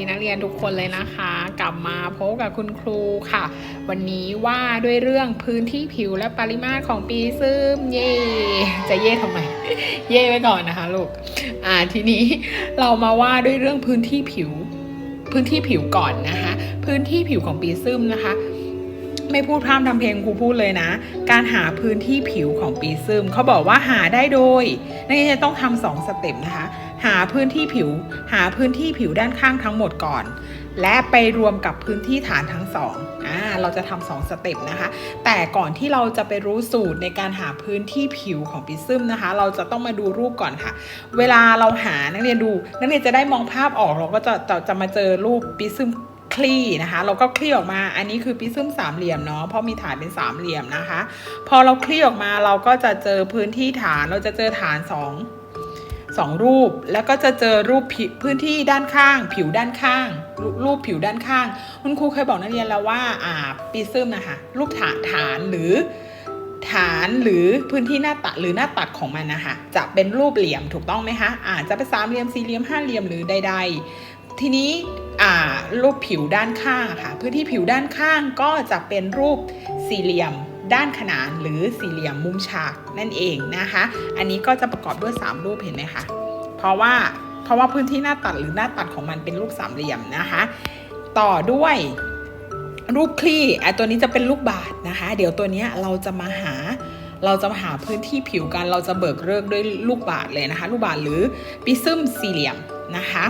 ดีนักเรียนทุกคนเลยนะคะ กลับมาพบกับคุณครูค่ะ วันนี้ว่าด้วยเรื่องพื้นที่ผิวและปริมาตรของปีซึมเย่จะเย่ทำไม เย่ไว้ก่อนนะคะลูกอ่าทีนี้เรามาว่าด้วยเรื่องพื้นที่ผิว พื้นที่ผิวก่อนนะคะ พื้นที่ผิวของปีซึมนะคะไม่พูดพร่ำทำเพลงครูพูดเลยนะ การหาพื้นที่ผิวของปีซึมเขาบอกว่าหาได้โดยนักเรียนจะต้องทำสองสเต็ปนะคะ หาพื้นที่ผิว หาพื้นที่ผิวด้านข้างทั้งหมดก่อน และไปรวมกับพื้นที่ฐานทั้งสองอ่าเราจะทำสองสเต็ปนะคะ แต่ก่อนที่เราจะไปรู้สูตรในการหาพื้นที่ผิวของปิซึมนะคะ เราจะต้องมาดูรูปก่อนค่ะ เวลาเราหานักเรียนดู นักเรียนจะได้มองภาพออกเราก็จะจะจะมาเจอรูปปิซึมคลี่นะคะ เราก็คลี่ออกมาอันนี้คือปิซึมสามเหลี่ยมเนาะเพราะมีฐานเป็นสามเหลี่ยมนะคะ พอเราคลี่ออกมาเราก็จะเจอพื้นที่ฐานเราจะเจอฐานสอง สองรูป แล้วก็จะเจอรูปพื้นที่ด้านข้าง ผิวด้านข้างรรูปผิวด้านข้าง คุณครูเคยบอกนักเรียนแล้วว่าอ่าปีซึมนะคะรูปฐานฐานหรือฐานหรือพื้นที่หน้าตัดหรือหน้าตัดของมันนะคะจะเป็นรูปเหลี่ยมถูกต้องไหมคะอาจจะเป็นสามเหลี่ยมสี่เหลี่ยมห้าเหลี่ยมหรือใด ๆ ทีนี้อ่ารูปผิวด้านข้างค่ะ พื้นที่ผิวด้านข้างก็จะเป็นรูปสี่เหลี่ยม ด้านขนานหรือสี่เหลี่ยมมุมฉากนั่นเองนะคะ อันนี้ก็จะประกอบด้วย 3 รูปเห็นไหมคะ เพราะว่าเพราะว่าพื้นที่หน้าตัดหรือหน้าตัดของมันเป็นรูปสามเหลี่ยมนะคะ ต่อด้วยรูปคลี่ไอตัวนี้จะเป็นลูกบาศก์นะคะ เดี๋ยวตัวนี้เราจะมาหาเราจะมาหาพื้นที่ผิวกัน เราจะเบิกเลิกด้วยลูกบาศก์เลยนะคะ ลูกบาศก์หรือปิซึมสี่เหลี่ยมนะคะ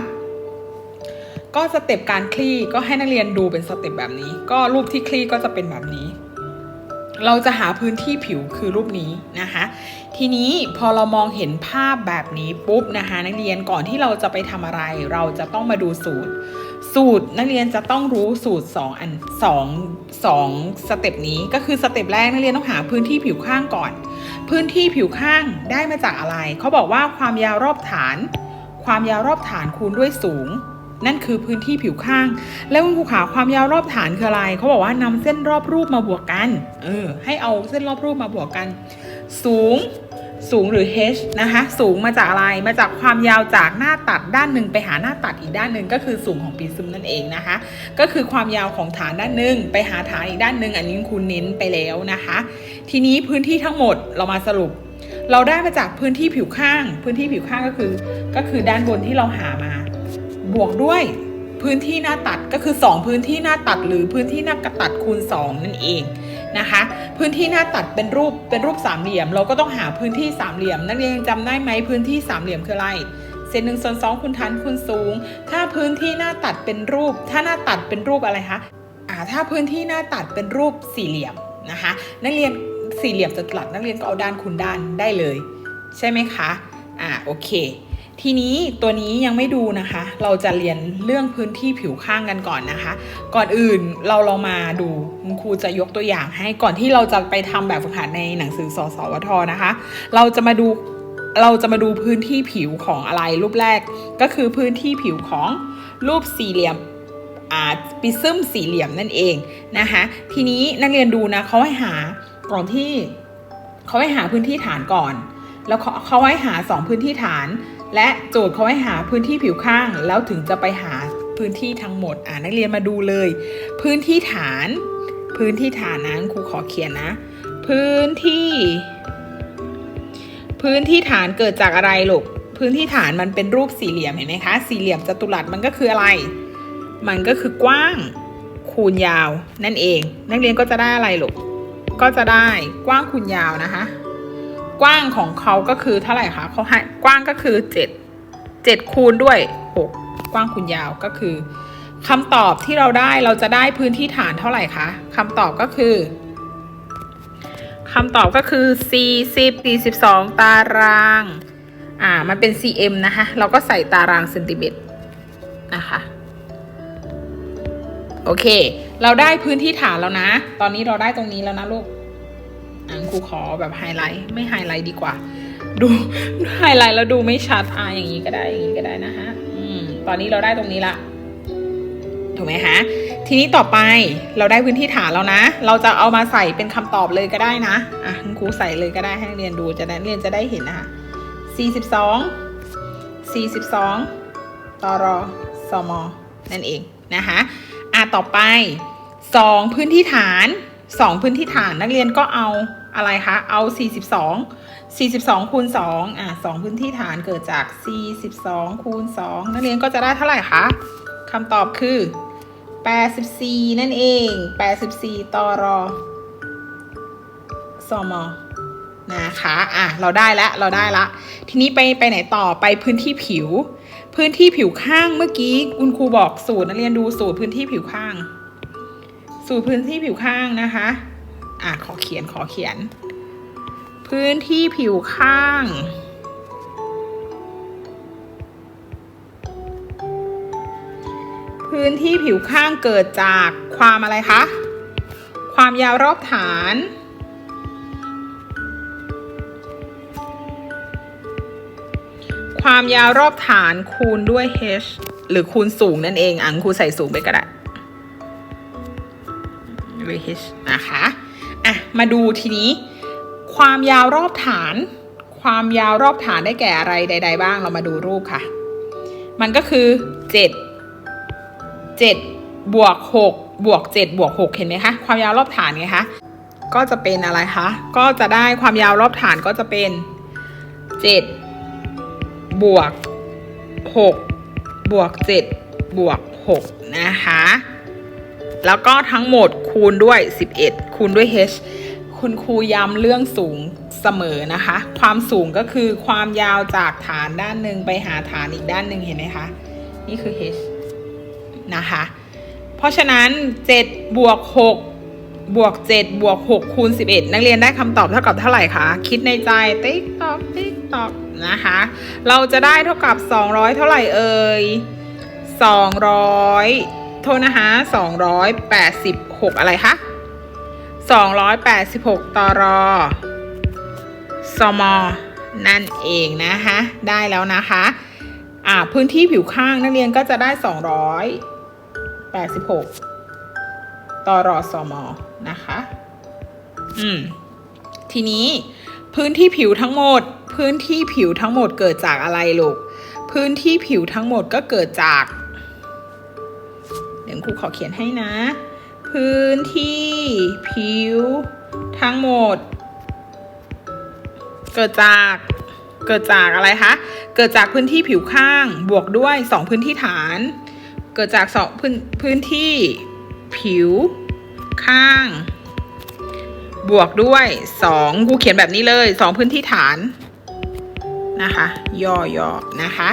ก็สเต็ปการคลี่ก็ให้นักเรียนดูเป็นสเต็ปแบบนี้ ก็รูปที่คลี่ก็จะเป็นแบบนี้ เราจะหาพื้นที่ผิวคือรูปนี้นะคะ ทีนี้พอเรามองเห็นภาพแบบนี้ปุ๊บนะคะ นักเรียนก่อนที่เราจะไปทำอะไร เราจะต้องมาดูสูตร สูตรนักเรียนจะต้องรู้สูตร 2 อัน2 2สเต็ปนี้ก็คือสเต็ปแรกนักเรียนต้องหาพื้นที่ผิวข้างก่อน พื้นที่ผิวข้างได้มาจากอะไรเขาบอกว่าความยาวรอบฐาน ความยาวรอบฐานคูณด้วยสูง นั่นคือพื้นที่ผิวข้าง แล้วคุณครูขาความยาวรอบฐานคืออะไรเขาบอกว่านำเส้นรอบรูปมาบวกกัน เออ ให้เอาเส้นรอบรูปมาบวกกัน สูงสูงหรือ h นะคะ สูงมาจากอะไร มาจากความยาวจากหน้าตัดด้านหนึ่งไปหาหน้าตัดอีกด้านหนึ่งก็คือสูงของปีซึมนั่นเองนะคะ ก็คือความยาวของฐานด้านหนึ่งไปหาฐานอีกด้านหนึ่งอันนี้คุณเน้นไปแล้วนะคะ ทีนี้พื้นที่ทั้งหมดเรามาสรุป เราได้มาจากพื้นที่ผิวข้าง พื้นที่ผิวข้างก็คือ ก็คือด้านบนที่เราหามา บวกด้วยพื้นที่หน้าตัดก็คือ 2 พื้นที่หน้าตัดหรือพื้นที่หน้ากระตัดคูณ 2 นั่นเองนะคะ พื้นที่หน้าตัดเป็นรูปเป็นรูปสามเหลี่ยม เราก็ต้องหาพื้นที่สามเหลี่ยม นักเรียนยังจำได้ไหมพื้นที่สามเหลี่ยมคืออะไรเศษหนึ่งส่วนสองคูณฐานคูณสูง ถ้าพื้นที่หน้าตัดเป็นรูป ถ้าหน้าตัดเป็นรูปอะไรคะอ่าถ้าพื้นที่หน้าตัดเป็นรูปสี่เหลี่ยมนะคะ นักเรียนสี่เหลี่ยมจัตุรัสนักเรียนก็เอาด้านคูณด้านได้เลย ใช่ไหมคะอ่าโอเค ทีนี้ตัวนี้ยังไม่ดูนะคะ เราจะเรียนเรื่องพื้นที่ผิวข้างกันก่อนนะคะ ก่อนอื่นเราลองมาดูคุณครูจะยกตัวอย่างให้ก่อนที่เราจะไปทำแบบฝึกหัดในหนังสือสสวทนะคะ เราจะมาดูเราจะมาดูพื้นที่ผิวของอะไรรูปแรกก็คือพื้นที่ผิวของรูปสี่เหลี่ยมอ่าปิซึมสี่เหลี่ยมนั่นเองนะคะ ทีนี้นักเรียนดูนะเขาให้หาก่อนที่เขาให้หาพื้นที่ฐานก่อน แล้วเขาเขาให้หาสองพื้นที่ฐาน และโจทย์เขาให้หาพื้นที่ผิวข้าง แล้วถึงจะไปหาพื้นที่ทั้งหมดอ่านักเรียนมาดูเลย พื้นที่ฐาน พื้นที่ฐานนะครูขอเขียนนะ พื้นที่ พื้นที่ฐานเกิดจากอะไรลูกพื้นที่ฐานมันเป็นรูปสี่เหลี่ยมเห็นไหมคะ สี่เหลี่ยมจัตุรัสมันก็คืออะไร มันก็คือกว้างคูณยาวนั่นเอง นักเรียนก็จะได้อะไรลูกก็จะได้กว้างคูณยาวนะคะ กว้างของเขาก็คือเท่าไหร่คะเขาให้กว้างก็คือเจ็ดเจ็ดคูณด้วยหกกว้างคูณยาวก็คือคำตอบที่เราได้เราจะได้พื้นที่ฐานเท่าไหร่คะคำตอบก็คือคำตอบก็คือ 40 42 ตาราง อ่า มันเป็น cm นะคะ เราก็ใส่ตารางเซนติเมตรนะคะ โอเค เราได้พื้นที่ฐานแล้วนะ ตอนนี้เราได้ตรงนี้แล้วนะลูก ครูขอแบบไฮไลท์ไม่ไฮไลท์ดีกว่า ดูไฮไลท์แล้วดูไม่ชัดอะอย่างนี้ก็ได้อย่างนี้ก็ได้นะฮะอืมตอนนี้เราได้ตรงนี้ละถูกไหมฮะทีนี้ต่อไปเราได้พื้นที่ฐานแล้วนะ เราจะเอามาใส่เป็นคำตอบเลยก็ได้นะอะครูใส่เลยก็ได้ให้นักเรียนดูจะได้นักเรียนจะได้เห็นนะคะ42 42ตรสมนั่นเองนะคะอะต่อไปสองพื้นที่ฐานสองพื้นที่ฐานนักเรียนก็เอา อะไรคะ เอา 42 42คูณ2อะสองพื้นที่ฐานเกิดจาก 42คูณ2นักเรียนก็จะได้เท่าไหร่คะคำตอบคือ 84 นั่นเอง 84ต่อรอสมนะคะ อะ เราได้แล้วเราได้ละ ทีนี้ไปไปไหนต่อ ไปพื้นที่ผิว พื้นที่ผิวข้างเมื่อกี้คุณครูบอกสูตรนักเรียนดูสูตรพื้นที่ผิวข้าง สูตรพื้นที่ผิวข้างนะคะ อะขอเขียนขอเขียน พื้นที่ผิวข้าง พื้นที่ผิวข้างเกิดจากความอะไรคะ ความยาวรอบฐานความยาวรอบฐานคูณด้วย h หรือคูณสูงนั่นเองอะครูใส่สูงไปก็ได้ด้วย h นะคะ อะมาดูทีนี้ ความยาวรอบฐาน ความยาวรอบฐานได้แก่อะไรใด ๆ บ้างเรามาดูรูปค่ะ มันก็คือ 7 7บวก6บวก7บวก6เห็นไหมคะความยาวรอบฐานไงคะก็จะเป็นอะไรคะ ก็จะได้ความยาวรอบฐานก็จะเป็น 7 บวก 6 บวก 7 บวก 6 นะคะ แล้วก็ทั้งหมดคูณด้วย 11 คูณด้วย h คุณครูย้ำเรื่องสูงเสมอนะคะ ความสูงก็คือความยาวจากฐานด้านหนึ่งไปหาฐานอีกด้านหนึ่งเห็นไหมคะ นี่คือ h นะคะ เพราะฉะนั้น7บวก6บวก7บวก6คูณ11 นักเรียนได้คำตอบเท่ากับเท่าไหร่คะ คิดในใจ ติ๊กตอกติ๊กตอกนะคะ เราจะได้เท่ากับ 200 เท่าไหร่เอ่ย200 โทษนะคะ286 อะไรคะ 286 ตรอสมนั่นเองนะคะ ได้แล้วนะคะอ่าพื้นที่ผิวข้างนักเรียนก็จะได้ 286 ตรอสมนะคะ อืม ทีนี้พื้นที่ผิวทั้งหมด พื้นที่ผิวทั้งหมดเกิดจากอะไรลูก พื้นที่ผิวทั้งหมดก็เกิดจาก เดี๋ยวครูขอเขียนให้นะ พื้นที่ผิวทั้งหมด เกิดจากเกิดจากอะไรคะ เกิดจากพื้นที่ผิวข้างบวกด้วย 2 พื้นที่ฐาน เกิดจากสองพื้นพื้นที่ผิวข้าง บวกด้วย 2 กูเขียนแบบนี้เลย 2 พื้นที่ฐานนะคะ ย่อย่อนะคะ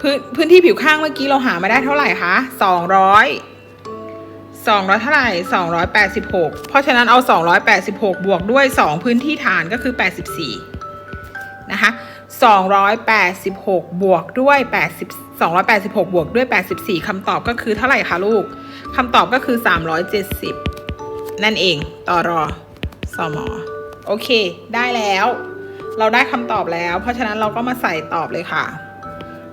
พื้นพื้นที่ผิวข้างเมื่อกี้เราหามาได้เท่าไหร่คะ200 200 เท่าไหร่ 286 เพราะฉะนั้นเอา 286 บวกด้วย 2 พื้นที่ฐานก็คือ 84 นะคะ 286 บวกด้วย 80 286 บวกด้วย 84 คำตอบก็คือเท่าไหร่คะลูก คำตอบก็คือ 370 นั่นเองต่อรอสอมอโอเค ได้แล้ว เราได้คำตอบแล้ว เพราะฉะนั้นเราก็มาใส่ตอบเลยค่ะ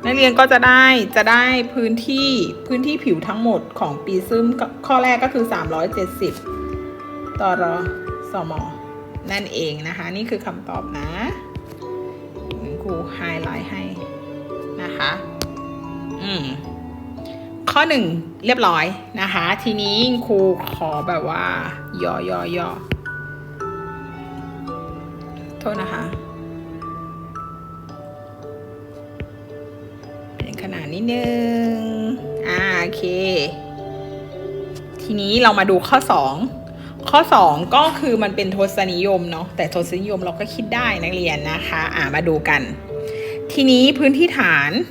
นักเรียนก็จะได้จะได้พื้นที่พื้นที่ผิวทั้งหมดของปีซึมข้อแรกก็คือ 370 ต่อรอสมอนั่นเองนะคะ นี่คือคำตอบนะครูไฮไลท์ให้นะคะ อืมข้อหนึ่งเรียบร้อยนะคะ ทีนี้ครูขอแบบว่าย่อย่อย่อโทษนะคะ ขนาดนิดนึงอ่าโอเค ทีนี้เรามาดูข้อ2ข้อ 2 ก็คือมันเป็นทศนิยมเนาะแต่ทศนิยมเราก็คิดได้นักเรียนนะคะ อ่ามาดูกัน ทีนี้พื้นที่ฐาน 2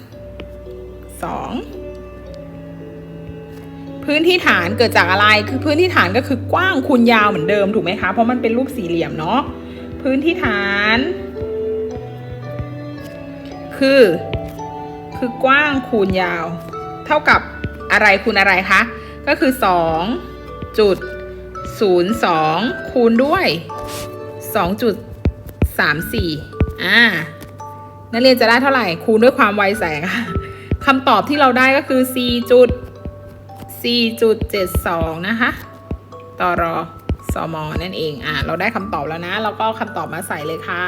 พื้นที่ฐานเกิดจากอะไรคือพื้นที่ฐานก็คือกว้างคูณยาวเหมือนเดิมถูกไหมคะเพราะมันเป็นรูปสี่เหลี่ยมเนาะพื้นที่ฐาน คือ คือกว้างคูณยาว เท่ากับอะไรคูณอะไรคะ ก็คือ 2 จุด 02 คูณด้วย 2.34 อ่า นักเรียนจะได้เท่าไหร่ คูณด้วยความไวแสงค่ะคำตอบที่เราได้ก็คือ 4 จุด 4.72 นะคะ ต่อรอสมอนั่นเอง อ่าเราได้คำตอบแล้วนะ เราก็คำตอบมาใส่เลยค่ะ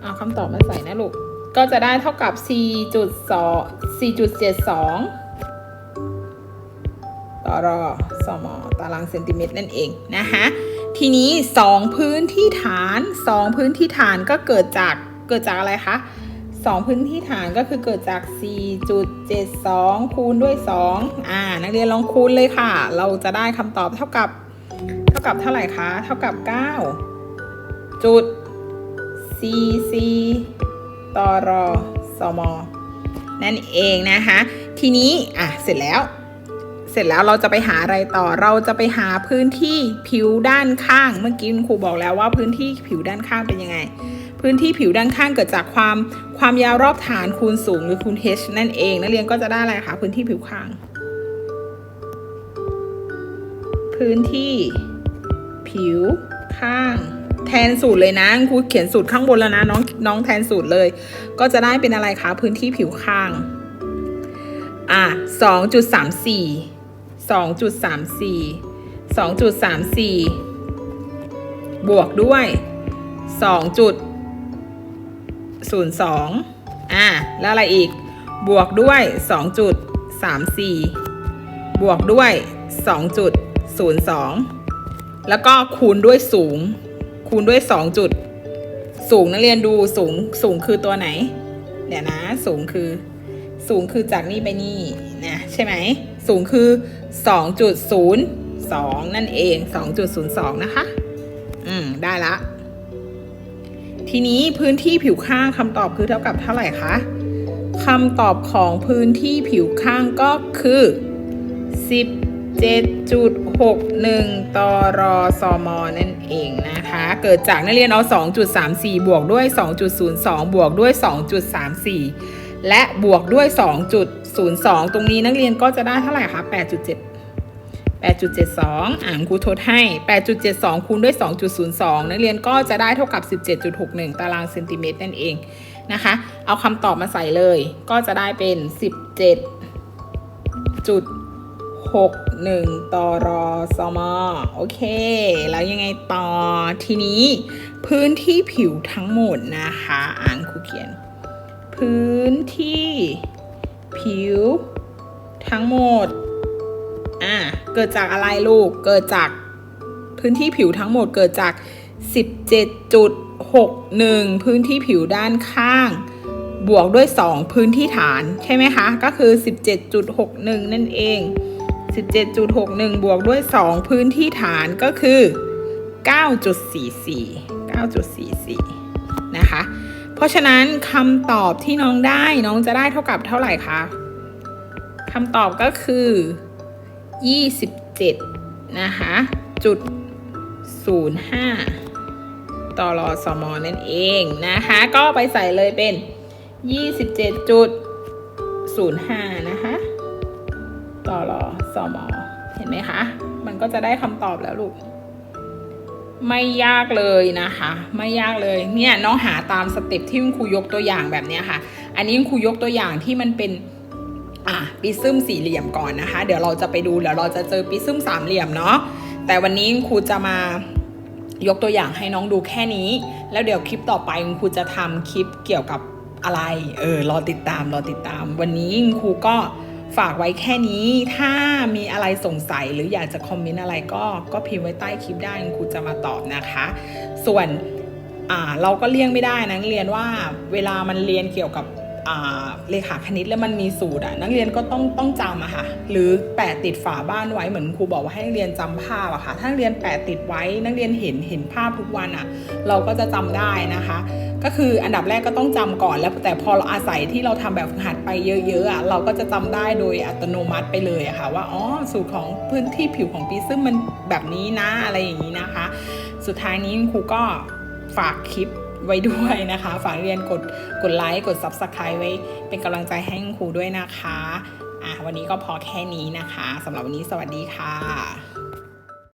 เอาคำตอบมาใส่นะลูก ก็จะได้เท่ากับ 4.2 4.72 ต่อรอสมตารางเซนติเมตรนั่นเองนะคะ ทีนี้ 2 พื้นที่ฐาน 2 พื้นที่ฐานก็เกิดจากเกิดจากอะไรคะ2 พื้นที่ฐานก็คือเกิดจาก 4.72 คูณด้วย 2 อ่า นักเรียนลองคูณเลยค่ะ เราจะได้คำตอบเท่ากับ เท่ากับเท่าไหร่คะ เท่ากับ 9 จุด cc ตรสมนั่นเองนะคะ ทีนี้อะเสร็จแล้ว เสร็จแล้วเราจะไปหาอะไรต่อเราจะไปหาพื้นที่ผิวด้านข้าง เมื่อกี้ครูบอกแล้วว่าพื้นที่ผิวด้านข้างเป็นยังไง พื้นที่ผิวด้านข้างเกิดจากความความยาวรอบฐานคูณสูงหรือคูณ h นั่นเองนักเรียนก็จะได้อะไรคะพื้นที่ผิวข้าง พื้นที่ผิวข้าง แทนสูตรเลยนะครูเขียนสูตรข้างบนแล้วนะน้องน้องแทนสูตรเลย ก็จะได้เป็นอะไรคะพื้นที่ผิวข้าง อะสองจุดสามสี่สองจุดสามสี่สองจุดสามสี่บวกด้วยสองจุดศูนย์สองอะแล้วอะไรอีก บวกด้วยสองจุดสามสี่บวกด้วยสองจุดศูนย์สองแล้วก็คูณด้วยสูง คูณด้วยสองจุด สูงนักเรียนดูสูงสูงคือตัวไหน เดี๋ยวนะ สูงคือ สูงคือจากนี่ไปนี่นะใช่ไหม สูงคือ 2.02 นั่นเอง 2.02 นะคะ อืม ได้ละ ทีนี้พื้นที่ผิวข้างคำตอบคือเท่ากับเท่าไหร่คะคำตอบของพื้นที่ผิวข้างก็คือ 7.61ต่อรอสมนั่นเองนะคะ เกิดจากนักเรียนเอา 2.34 บวกด้วย 2.02 บวกด้วย 2.34 และบวกด้วย 2.02 ตรงนี้นักเรียนก็จะได้เท่าไหร่คะ 8.7 8.72 อ่านครูทดให้ 8.72 คูณด้วย 2.02 นักเรียนก็จะได้เท่ากับ 17.61 ตารางเซนติเมตรนั่นเองนะคะ เอาคำตอบมาใส่เลย ก็จะได้เป็น 61ต่อรอสมโอเค แล้วยังไงต่อทีนี้ พื้นที่ผิวทั้งหมดนะคะ อ่านครูเขียน พื้นที่ผิวทั้งหมด อ่าเกิดจากอะไรลูก เกิดจากพื้นที่ผิวทั้งหมดเกิดจาก 17.61 พื้นที่ผิวด้านข้าง บวกด้วย 2 พื้นที่ฐานใช่ไหมคะ ก็คือ 17.61 นั่นเอง 17.61 บวกด้วย 2 พื้นที่ฐานก็คือ 9.44 9.44 นะคะ เพราะฉะนั้นคำตอบที่น้องได้น้องจะได้เท่ากับเท่าไหร่คะคำตอบก็คือ 27 นะคะจุด05ต่อรอสมอนั่นเองนะคะ ก็ไปใส่เลยเป็น 27.05 นะคะต่อรอ สมอเห็นไหมคะ มันก็จะได้คำตอบแล้วลูก ไม่ยากเลยนะคะ ไม่ยากเลย เนี่ยน้องหาตามสเต็ปที่คุณครูยกตัวอย่างแบบนี้ค่ะ อันนี้คุณครูยกตัวอย่างที่มันเป็นอะปิซึมสี่เหลี่ยมก่อนนะคะ เดี๋ยวเราจะไปดูเดี๋ยวเราจะเจอปิซึมสามเหลี่ยมเนาะ แต่วันนี้ครูจะมายกตัวอย่างให้น้องดูแค่นี้ แล้วเดี๋ยวคลิปต่อไปครูจะทำคลิปเกี่ยวกับอะไร เออ รอติดตาม รอติดตาม วันนี้ครูก็ ฝากไว้แค่นี้ถ้ามีอะไรสงสัยหรืออยากจะคอมเมนต์อะไรก็ก็พิมพ์ไว้ใต้คลิปได้ครูจะมาตอบนะคะ ส่วนเราก็เลี่ยงไม่ได้นะนักเรียนว่าเวลามันเรียนเกี่ยวกับเลขาคณิตแล้วมันมีสูตรอะนักเรียนก็ต้องต้องจำอะค่ะ หรือแปะติดฝาบ้านไว้เหมือนครูบอกว่าให้นักเรียนจำภาพอะค่ะ ถ้านักเรียนแปะติดไว้นักเรียนเห็นเห็นภาพทุกวันอะเราก็จะจำได้นะคะ ก็คืออันดับแรกก็ต้องจำก่อนแล้วแต่พอเราอาศัยที่เราทำแบบฝึกหัดไปเยอะๆอะเราก็จะจำได้โดยอัตโนมัติไปเลยอะค่ะว่าอ๋อสูตรของพื้นที่ผิวของปีซึ่งมันแบบนี้นะอะไรอย่างนี้นะคะ สุดท้ายนี้ครูก็ฝากคลิปไว้ด้วยนะคะ ฝากเรียนกดกดไลค์กด Subscribe ไว้ เป็นกำลังใจให้ครูด้วยนะคะอะวันนี้ก็พอแค่นี้นะคะสำหรับวันนี้สวัสดีค่ะ